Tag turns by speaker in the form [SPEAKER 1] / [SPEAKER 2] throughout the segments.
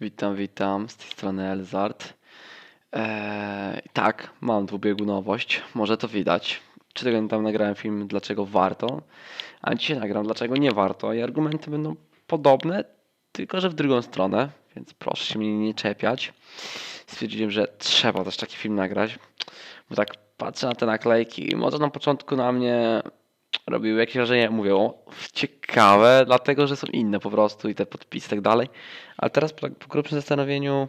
[SPEAKER 1] Witam, witam, z tej strony Elzart. Eee, tak, mam dwubiegunowość, może to widać. Czy tego tam nagrałem film, dlaczego warto, a dzisiaj nagram, dlaczego nie warto. I argumenty będą podobne, tylko że w drugą stronę, więc proszę się mnie nie czepiać. Stwierdziłem, że trzeba też taki film nagrać, bo tak patrzę na te naklejki i może na początku na mnie robiły jakieś wrażenie, mówię, o, ciekawe, dlatego że są inne po prostu i te podpisy i tak dalej. Ale teraz po, po zastanowieniu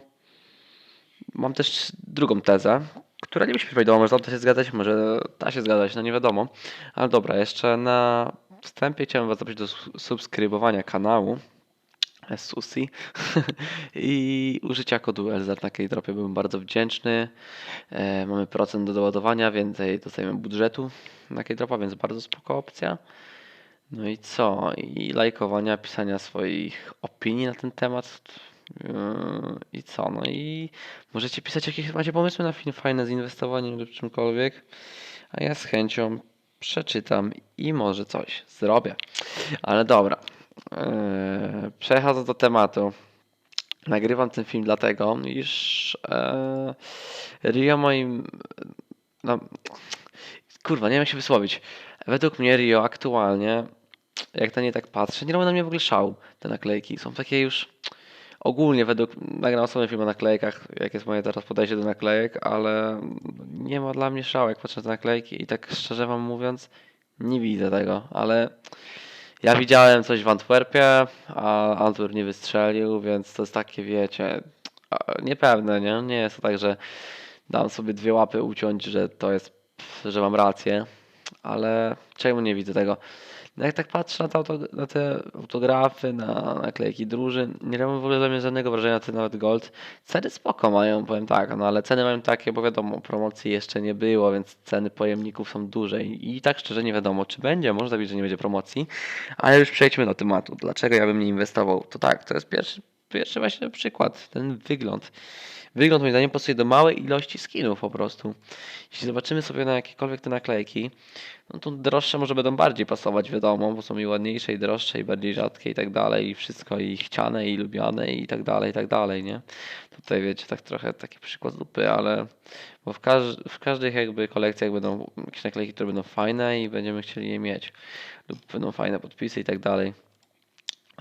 [SPEAKER 1] mam też drugą tezę, która nie musi być prawidłowa, może da się zgadzać, może da się zgadzać, no nie wiadomo. Ale dobra, jeszcze na wstępie chciałem Was zaprosić do su- subskrybowania kanału Susi i użycia kodu LZR na Keydropie byłbym bardzo wdzięczny. E, mamy procent do doładowania, więcej dostajemy budżetu na Keydropa, więc bardzo spoko opcja. No i co? I lajkowania, pisania swoich opinii na ten temat. Yy, I co? No i możecie pisać jakieś macie pomysły na film fajne z inwestowaniem lub czymkolwiek. A ja z chęcią przeczytam i może coś zrobię. Ale dobra. Yy, Przechodząc do tematu. Nagrywam ten film dlatego, iż e, Rio moim. No, kurwa, nie wiem jak się wysłowić. Według mnie Rio aktualnie, jak na nie tak patrzę, nie robią na mnie w ogóle szału te naklejki. Są takie już ogólnie według, nagram osobny film o naklejkach, jak jest moje teraz podejście do naklejek, ale nie ma dla mnie szału, jak patrzę na te naklejki i tak szczerze wam mówiąc, nie widzę tego, ale ja widziałem coś w Antwerpie, a Antwerp nie wystrzelił, więc to jest takie, wiecie, niepewne, nie? Nie jest to tak, że dam sobie dwie łapy uciąć, że to jest, że mam rację, ale czemu nie widzę tego? Jak tak patrzę na te, na te autografy, na naklejki drużyn, nie robią w ogóle dla mnie żadnego wrażenia, ty nawet Gold. Ceny spoko mają, powiem tak, no ale ceny mają takie, bo wiadomo, promocji jeszcze nie było, więc ceny pojemników są duże i, i tak szczerze nie wiadomo, czy będzie, może być, że nie będzie promocji, ale już przejdźmy do tematu. Dlaczego ja bym nie inwestował? To tak, to jest pierwszy, pierwszy właśnie przykład, ten wygląd. Wygląd moim zdaniem pasuje do małej ilości skinów po prostu. Jeśli zobaczymy sobie na jakiekolwiek te naklejki, no to droższe może będą bardziej pasować, wiadomo, bo są i ładniejsze, i droższe, i bardziej rzadkie, i tak dalej, i wszystko, i chciane, i lubiane, i tak dalej, i tak dalej, nie? Tutaj wiecie, tak trochę taki przykład lupy, ale bo w, każ w każdych jakby kolekcjach będą jakieś naklejki, które będą fajne i będziemy chcieli je mieć, lub będą fajne podpisy i tak dalej.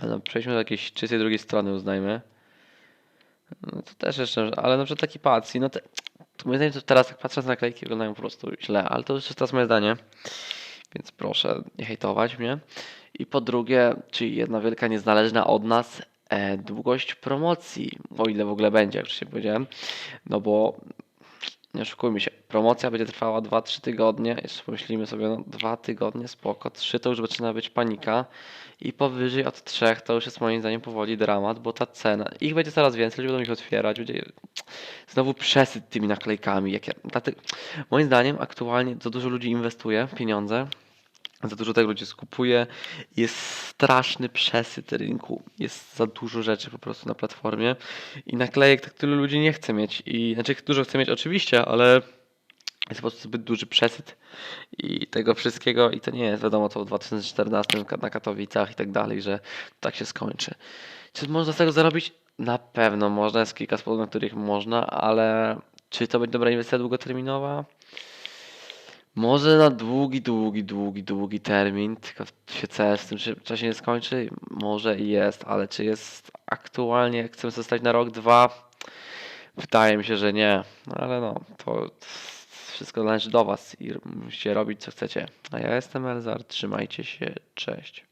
[SPEAKER 1] No, przejdźmy do jakiejś czystej drugiej strony, uznajmy. No to też jeszcze, ale na przykład taki Patsy, no te, to moim zdaniem to teraz jak patrzę na naklejki wyglądają po prostu źle, ale to już jest teraz moje zdanie, więc proszę nie hejtować mnie. I po drugie, czyli jedna wielka niezależna od nas e, długość promocji, o ile w ogóle będzie, jak wcześniej powiedziałem, no bo nie oszukujmy się, promocja będzie trwała 2-3 tygodnie, jeszcze pomyślimy sobie, no 2 tygodnie, spoko, 3 to już zaczyna być panika. I powyżej od 3 to już jest moim zdaniem powoli dramat, bo ta cena, ich będzie coraz więcej, ludzie będą ich otwierać, będzie znowu przesyt tymi naklejkami. Jakie, dlatego, moim zdaniem aktualnie za dużo ludzi inwestuje pieniądze, za dużo tego ludzi skupuje, jest straszny przesyt rynku, jest za dużo rzeczy po prostu na platformie i naklejek tak tylu ludzi nie chce mieć. I znaczy dużo chce mieć oczywiście, ale jest po prostu zbyt duży przesyt i tego wszystkiego i to nie jest wiadomo co w 2014 na Katowicach i tak dalej, że tak się skończy. Czy można z tego zarobić? Na pewno można, jest kilka sposobów, na których można, ale czy to będzie dobra inwestycja długoterminowa? Może na długi, długi, długi, długi termin, tylko się CS w tym czasie nie skończy? Może i jest, ale czy jest aktualnie, jak chcemy zostać na rok, dwa? Wydaje mi się, że nie, ale no, to wszystko należy do Was i musicie robić co chcecie. A ja jestem Elzar, trzymajcie się, cześć.